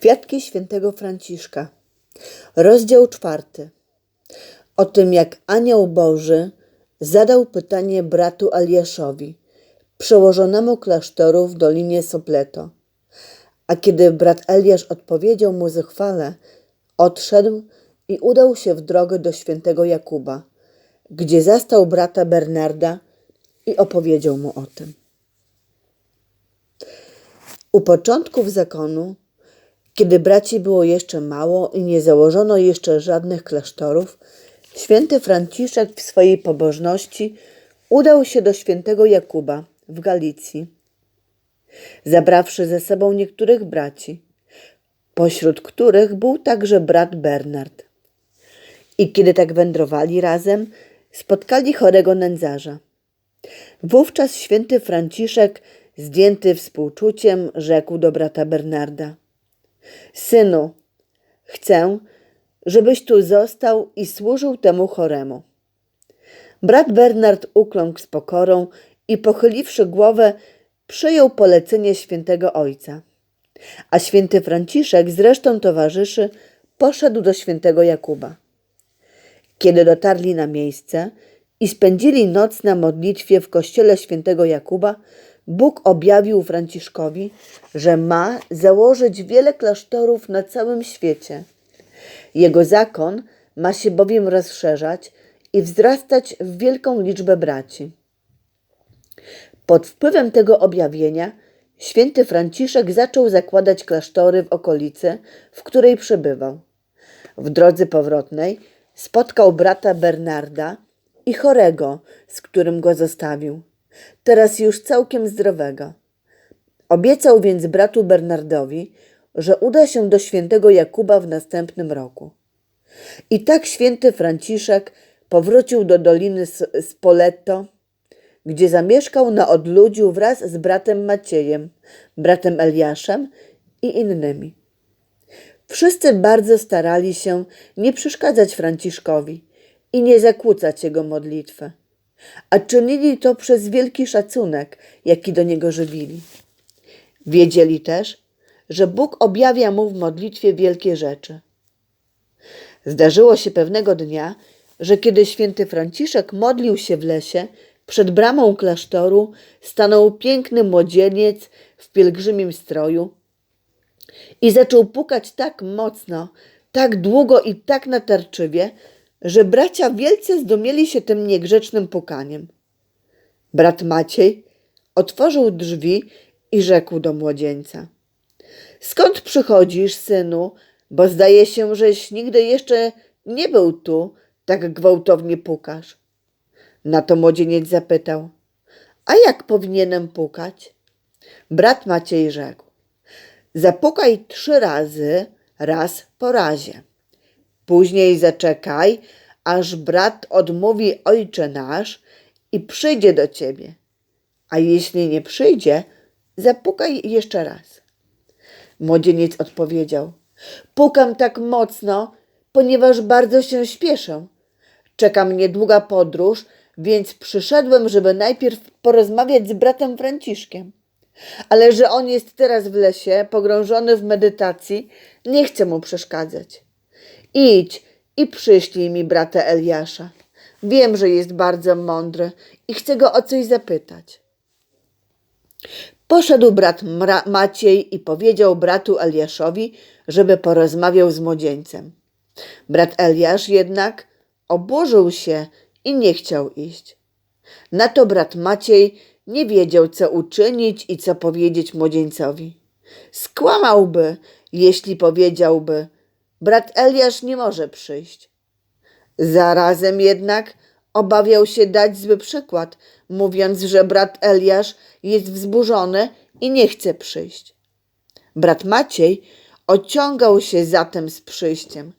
Kwiatki świętego Franciszka. Rozdział czwarty. O tym, jak anioł Boży zadał pytanie bratu Aliaszowi, przełożonemu klasztoru w Dolinie Sopleto. A kiedy brat Eliasz odpowiedział mu zuchwale, odszedł i udał się w drogę do świętego Jakuba, gdzie zastał brata Bernarda i opowiedział mu o tym. U początków zakonu, kiedy braci było jeszcze mało i nie założono jeszcze żadnych klasztorów, święty Franciszek w swojej pobożności udał się do świętego Jakuba w Galicji, zabrawszy ze sobą niektórych braci, pośród których był także brat Bernard. I kiedy tak wędrowali razem, spotkali chorego nędzarza. Wówczas święty Franciszek, zdjęty współczuciem, rzekł do brata Bernarda: Synu, chcę, żebyś tu został i służył temu choremu. Brat Bernard ukląkł z pokorą i pochyliwszy głowę, przyjął polecenie świętego ojca. A święty Franciszek z resztą towarzyszy poszedł do świętego Jakuba. Kiedy dotarli na miejsce i spędzili noc na modlitwie w kościele świętego Jakuba, Bóg objawił Franciszkowi, że ma założyć wiele klasztorów na całym świecie. Jego zakon ma się bowiem rozszerzać i wzrastać w wielką liczbę braci. Pod wpływem tego objawienia święty Franciszek zaczął zakładać klasztory w okolicy, w której przebywał. W drodze powrotnej spotkał brata Bernarda i chorego, z którym go zostawił, teraz już całkiem zdrowego. Obiecał więc bratu Bernardowi, że uda się do świętego Jakuba w następnym roku. I tak święty Franciszek powrócił do doliny Spoleto, gdzie zamieszkał na odludziu wraz z bratem Maciejem, bratem Eliaszem i innymi. Wszyscy bardzo starali się nie przeszkadzać Franciszkowi i nie zakłócać jego modlitwę, a czynili to przez wielki szacunek, jaki do niego żywili. Wiedzieli też, że Bóg objawia mu w modlitwie wielkie rzeczy. Zdarzyło się pewnego dnia, że kiedy święty Franciszek modlił się w lesie, przed bramą klasztoru stanął piękny młodzieniec w pielgrzymim stroju i zaczął pukać tak mocno, tak długo i tak natarczywie, że bracia wielce zdumieli się tym niegrzecznym pukaniem. Brat Maciej otworzył drzwi i rzekł do młodzieńca: Skąd przychodzisz, synu? Bo zdaje się, żeś nigdy jeszcze nie był tu, tak gwałtownie pukasz. Na to młodzieniec zapytał: A jak powinienem pukać? Brat Maciej rzekł: Zapukaj trzy razy, raz po razie. Później zaczekaj, aż brat odmówi ojcze nasz i przyjdzie do ciebie. A jeśli nie przyjdzie, zapukaj jeszcze raz. Młodzieniec odpowiedział: Pukam tak mocno, ponieważ bardzo się śpieszę. Czeka mnie długa podróż, więc przyszedłem, żeby najpierw porozmawiać z bratem Franciszkiem. Ale że on jest teraz w lesie, pogrążony w medytacji, nie chcę mu przeszkadzać. Idź i przyślij mi brata Eliasza. Wiem, że jest bardzo mądry i chcę go o coś zapytać. Poszedł brat Maciej i powiedział bratu Eliaszowi, żeby porozmawiał z młodzieńcem. Brat Eliasz jednak oburzył się i nie chciał iść. Na to brat Maciej nie wiedział, co uczynić i co powiedzieć młodzieńcowi. Skłamałby, jeśli powiedziałby: Brat Eliasz nie może przyjść. Zarazem jednak obawiał się dać zły przykład, mówiąc, że brat Eliasz jest wzburzony i nie chce przyjść. Brat Maciej ociągał się zatem z przyjściem,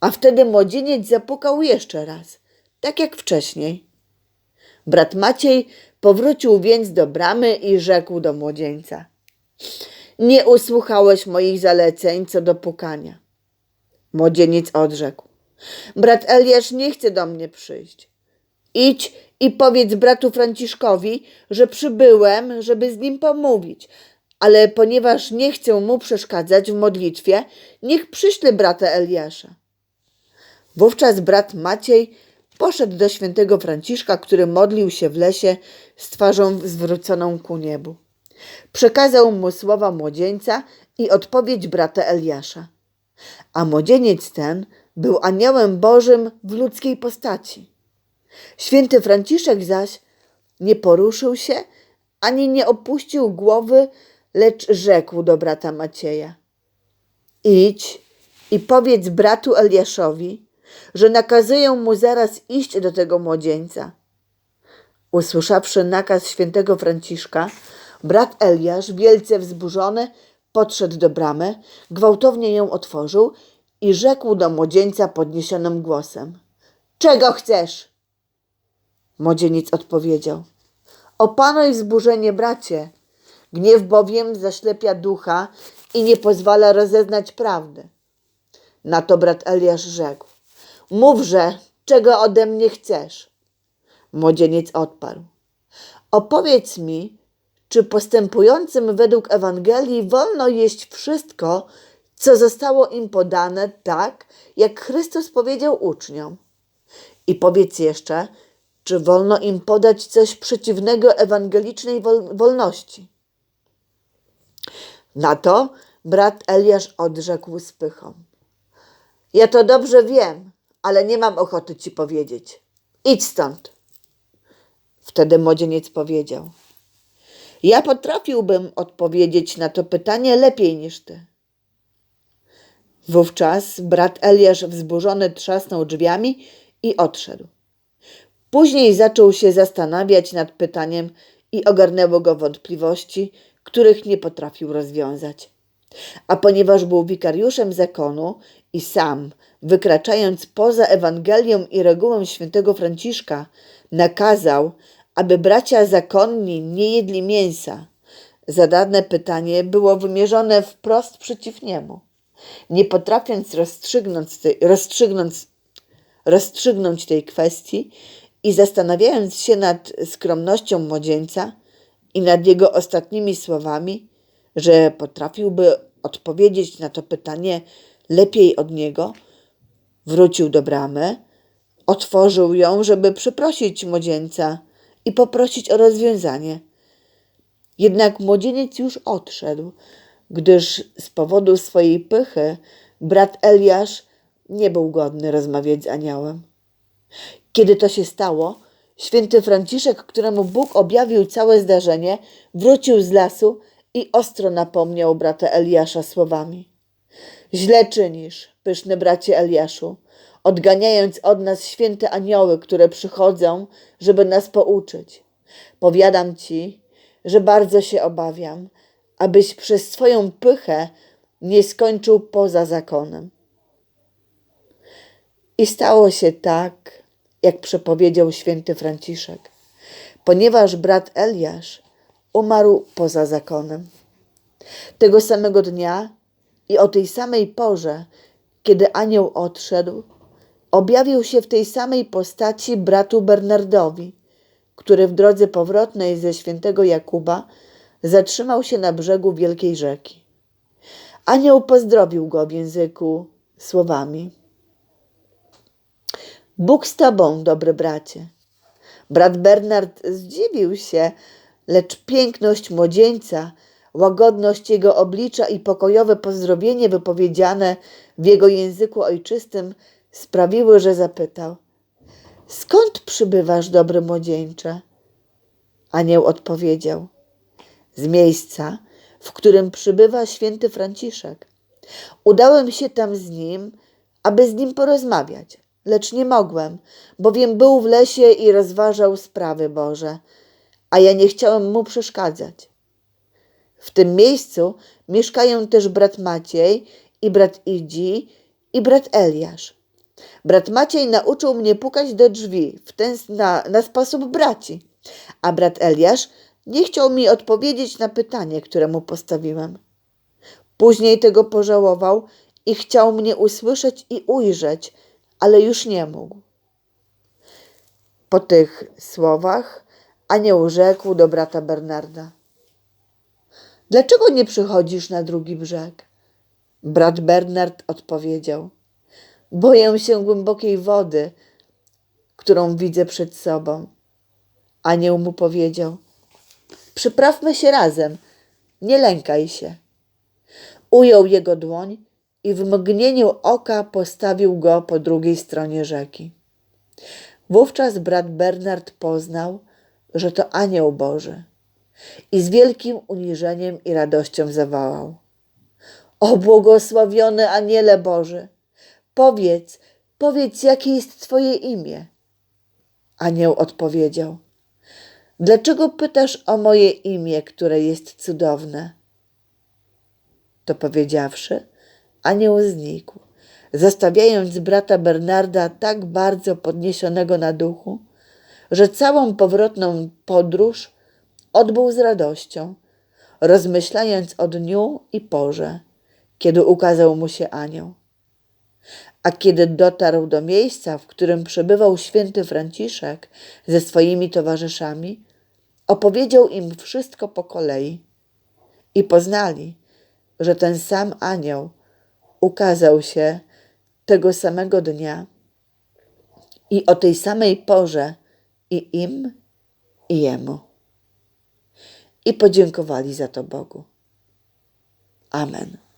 a wtedy młodzieniec zapukał jeszcze raz, tak jak wcześniej. Brat Maciej powrócił więc do bramy i rzekł do młodzieńca: Nie usłuchałeś moich zaleceń co do pukania. Młodzieniec odrzekł: Brat Eliasz nie chce do mnie przyjść. Idź i powiedz bratu Franciszkowi, że przybyłem, żeby z nim pomówić, ale ponieważ nie chcę mu przeszkadzać w modlitwie, niech przyśle brata Eliasza. Wówczas brat Maciej poszedł do świętego Franciszka, który modlił się w lesie z twarzą zwróconą ku niebu. Przekazał mu słowa młodzieńca i odpowiedź brata Eliasza. A młodzieniec ten był aniołem Bożym w ludzkiej postaci. Święty Franciszek zaś nie poruszył się ani nie opuścił głowy, lecz rzekł do brata Macieja: Idź i powiedz bratu Eliaszowi, że nakazuję mu zaraz iść do tego młodzieńca. Usłyszawszy nakaz świętego Franciszka, brat Eliasz, wielce wzburzony, podszedł do bramy, gwałtownie ją otworzył i rzekł do młodzieńca podniesionym głosem: Czego chcesz? Młodzieniec odpowiedział: Opanuj wzburzenie, bracie. Gniew bowiem zaślepia ducha i nie pozwala rozeznać prawdy. Na to brat Eliasz rzekł: Mówże, czego ode mnie chcesz. Młodzieniec odparł: Opowiedz mi, czy postępującym według Ewangelii wolno jeść wszystko, co zostało im podane, tak jak Chrystus powiedział uczniom. I powiedz jeszcze, czy wolno im podać coś przeciwnego ewangelicznej wol- wolności. Na to brat Eliasz odrzekł z pychą. Ja to dobrze wiem, ale nie mam ochoty ci powiedzieć. Idź stąd. Wtedy młodzieniec powiedział: Ja potrafiłbym odpowiedzieć na to pytanie lepiej niż ty. Wówczas brat Eliasz wzburzony trzasnął drzwiami i odszedł. Później zaczął się zastanawiać nad pytaniem i ogarnęło go wątpliwości, których nie potrafił rozwiązać. A ponieważ był wikariuszem zakonu i sam, wykraczając poza Ewangelią i regułą świętego Franciszka, nakazał, aby bracia zakonni nie jedli mięsa, zadane pytanie było wymierzone wprost przeciw niemu. Nie potrafiąc rozstrzygnąć tej, rozstrzygnąć, rozstrzygnąć tej kwestii i zastanawiając się nad skromnością młodzieńca i nad jego ostatnimi słowami, że potrafiłby odpowiedzieć na to pytanie lepiej od niego, wrócił do bramy, otworzył ją, żeby przeprosić młodzieńca i poprosić o rozwiązanie. Jednak młodzieniec już odszedł, gdyż z powodu swojej pychy brat Eliasz nie był godny rozmawiać z aniołem. Kiedy to się stało, święty Franciszek, któremu Bóg objawił całe zdarzenie, wrócił z lasu i ostro napomniał brata Eliasza słowami: Źle czynisz, pyszny bracie Eliaszu, odganiając od nas święte anioły, które przychodzą, żeby nas pouczyć. Powiadam ci, że bardzo się obawiam, abyś przez swoją pychę nie skończył poza zakonem. I stało się tak, jak przepowiedział święty Franciszek, ponieważ brat Eliasz umarł poza zakonem. Tego samego dnia i o tej samej porze, kiedy anioł odszedł, objawił się w tej samej postaci bratu Bernardowi, który w drodze powrotnej ze świętego Jakuba zatrzymał się na brzegu wielkiej rzeki. Anioł pozdrowił go w języku słowami: Bóg z tobą, dobry bracie. Brat Bernard zdziwił się, lecz piękność młodzieńca, łagodność jego oblicza i pokojowe pozdrowienie wypowiedziane w jego języku ojczystym sprawiły, że zapytał: Skąd przybywasz, dobry młodzieńcze? Anioł odpowiedział: Z miejsca, w którym przybywa święty Franciszek. Udałem się tam z nim, aby z nim porozmawiać, lecz nie mogłem, bowiem był w lesie i rozważał sprawy Boże, a ja nie chciałem mu przeszkadzać. W tym miejscu mieszkają też brat Maciej i brat Idzi i brat Eliasz. Brat Maciej nauczył mnie pukać do drzwi w ten, na, na sposób braci, a brat Eliasz nie chciał mi odpowiedzieć na pytanie, które mu postawiłem. Później tego pożałował i chciał mnie usłyszeć i ujrzeć, ale już nie mógł. Po tych słowach anioł rzekł do brata Bernarda: Dlaczego nie przychodzisz na drugi brzeg? Brat Bernard odpowiedział: Boję się głębokiej wody, którą widzę przed sobą. Anioł mu powiedział: Przyprawmy się razem, nie lękaj się. Ujął jego dłoń i w mgnieniu oka postawił go po drugiej stronie rzeki. Wówczas brat Bernard poznał, że to anioł Boży i z wielkim uniżeniem i radością zawołał: O błogosławiony aniele Boży, powiedz, powiedz, jakie jest Twoje imię. Anioł odpowiedział: Dlaczego pytasz o moje imię, które jest cudowne? To powiedziawszy, anioł znikł, zostawiając brata Bernarda tak bardzo podniesionego na duchu, że całą powrotną podróż odbył z radością, rozmyślając o dniu i porze, kiedy ukazał mu się anioł. A kiedy dotarł do miejsca, w którym przebywał święty Franciszek ze swoimi towarzyszami, opowiedział im wszystko po kolei i poznali, że ten sam anioł ukazał się tego samego dnia i o tej samej porze i im, i jemu. I podziękowali za to Bogu. Amen.